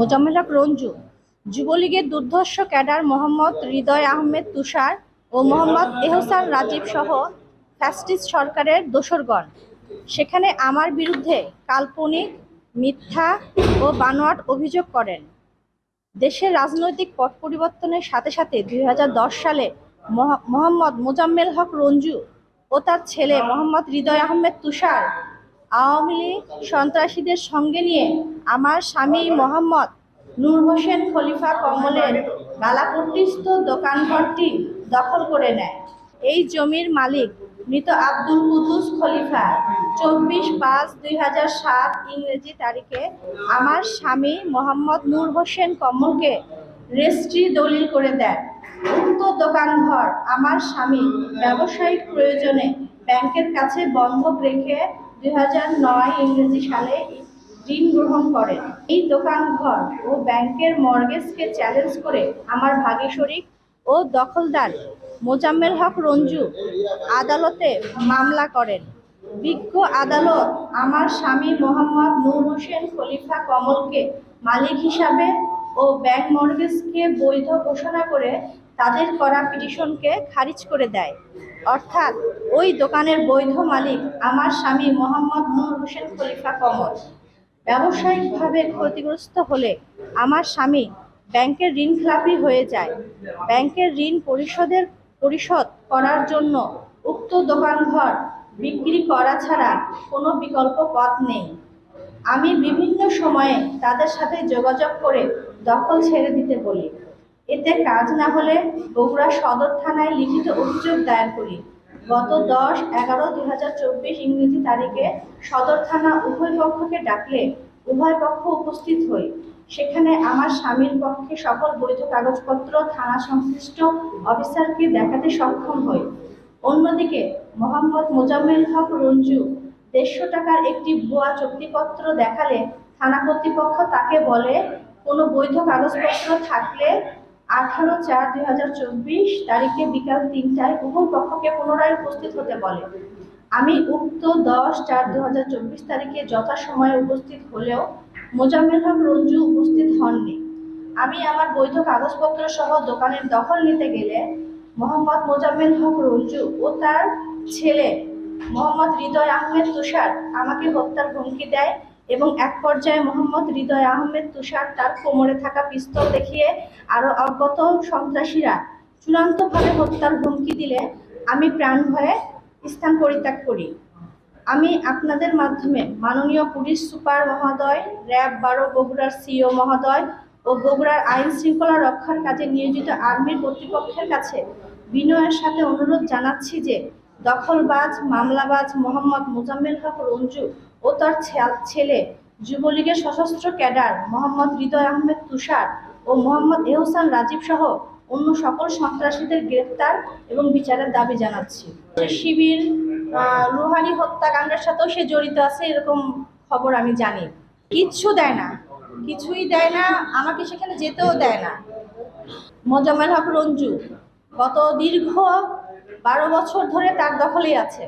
মোজাম্মেল হক রঞ্জু, যুবলীগের দুর্ধর্ষ ক্যাডার মোহাম্মদ হৃদয় আহমেদ তুষার ও মোহাম্মদ এহসান রাজীব সহ ফ্যাসিস্ট সরকারের দোসরগণ। সেখানে আমার বিরুদ্ধে কাল্পনিক, মিথ্যা ও বানোয়াট অভিযোগ করেন। দেশের রাজনৈতিক পট পরিবর্তনের সাথে সাথে দুই হাজার দশ সালে মহা- মোহাম্মদ মোজাম্মেল হক রঞ্জু ও তার ছেলে মোহাম্মদ হৃদয় আহমেদ তুষার আওয়ামী লীগ সন্ত্রাসীদের সঙ্গে নিয়ে আমার স্বামী মোহাম্মদ নূর হোসেন খলিফা কমলের গালাপট্টিস্থ দোকানঘরটি দখল করে নেয়। এই জমির মালিক মৃত আব্দুল কুদ্দুস খলিফা চব্বিশ পাঁচ দুই হাজার সাত ইংরেজি তারিখে আমার স্বামী মোহাম্মদ নূর হোসেন কমলকে রেজিস্ট্রি দলিল করে দেন। উক্ত দোকানঘর আমার স্বামী ব্যবসায়িক প্রয়োজনে ব্যাংকের কাছে বন্ধক রেখে দুই হাজার নয় ইংরেজি সালে ঋণ গ্রহণ করেন। এই দোকানঘর ও ব্যাংকের মর্গেজকে চ্যালেঞ্জ করে আমার ভাগী শরিক ও দখলদার মোজাম্মেল হক রঞ্জু আদালতে মামলা করেন। বিজ্ঞ আদালত আমার স্বামী মোহাম্মদ নূর হোসেন খলিফা কমলকে মালিক হিসাবে ও ব্যাংক মর্গেজকে বৈধ ঘোষণা করে তাদের করা পিটিশনকে খারিজ করে দেয়। অর্থাৎ ওই দোকানের বৈধ মালিক আমার স্বামী মোহাম্মদ নূর হোসেন খলিফা কমল। ব্যবসায়িকভাবে ক্ষতিগ্রস্ত হলে আমার স্বামী ব্যাংকের ঋণ খেলাপি হয়ে যায়। ব্যাংকের ঋণ পরিশোধের পরিশোধ করার জন্য উক্ত দোকানঘর বিক্রি করা ছাড়া কোনো বিকল্প পথ নেই। আমি বিভিন্ন সময়ে তাদের সাথে যোগাযোগ করে দখল ছেড়ে দিতে বলি। এতে কাজ না হলে বগুড়া সদর থানায় লিখিত অভিযোগ দায়ের করি। গত দশ এগারো দুই হাজার চব্বিশ ইংরেজি তারিখে সদর থানা উভয় পক্ষকে ডাকলে উভয় পক্ষ উপস্থিত হই। সেখানে আমার স্বামীর পক্ষে সকল বৈধ কাগজপত্র থানা সংশ্লিষ্ট অফিসারকে দেখাতে সক্ষম হই। অন্যদিকে মোহাম্মদ মোজাম্মেল হক রঞ্জু দেড়শো টাকার একটি ভুয়া চুক্তিপত্র দেখালে থানা কর্তৃপক্ষ তাকে বলে, কোনো বৈধ কাগজপত্র থাকলে আঠারো চার দুই হাজার চব্বিশ তারিখে বিকাল তিনটায় উভয় পক্ষকে পুনরায় উপস্থিত হতে বলে। আমি উক্ত দশ চার দু হাজার চব্বিশ তারিখে যথাসময়ে উপস্থিত হলেও মোজাম্মেল হক রঞ্জু উপস্থিত হননি। আমি আমার বৈধ কাগজপত্র সহ দোকানের দখল নিতে গেলে মোহাম্মদ মোজাম্মেল হক রঞ্জু ও তার ছেলে মোহাম্মদ হৃদয় আহমেদ তুষার আমাকে হত্যার হুমকি দেয় এবং এক পর্যায়ে মোহাম্মদ হৃদয় আহমেদ তুষার তার কোমরে থাকা পিস্তল দেখিয়ে আরও অজ্ঞাত সন্ত্রাসীরা চূড়ান্তভাবে হত্যার হুমকি দিলে আমি প্রাণ ভয়ে স্থান পরিত্যাগ করি। আমি আপনাদের মাধ্যমে মাননীয় পুলিশ সুপার মহোদয়, র্যাব বারো বগুড়ার সিও মহোদয় ও বগুড়ার আইন শৃঙ্খলা রক্ষার কাজে নিয়োজিত আর্মির কর্তৃপক্ষের কাছে বিনয়ের সাথে অনুরোধ জানাচ্ছি যে দখলবাজ, মামলাবাজ মোহাম্মদ মোজাম্মেল হক রঞ্জু ও তার ছেলে যুবলীগের সশস্ত্র ক্যাডার মোহাম্মদ হৃদয় আহমেদ তুষার ও মোহাম্মদ এহসান রাজীব সহ অন্য সকল সন্ত্রাসীদের গ্রেফতার এবং বিচারের দাবি জানাচ্ছি। শিবির রুহানি হত্যাকাণ্ডের সাথেও সে জড়িত আছে এরকম খবর আমি জানি। কিচ্ছু দেয় না। কিছুই দেয় না, আমাকে সেখানে যেতেও দেয় না। মোজাম্মেল হক রঞ্জু, গত দীর্ঘ বারো বছর ধরে তার দখলেই আছে।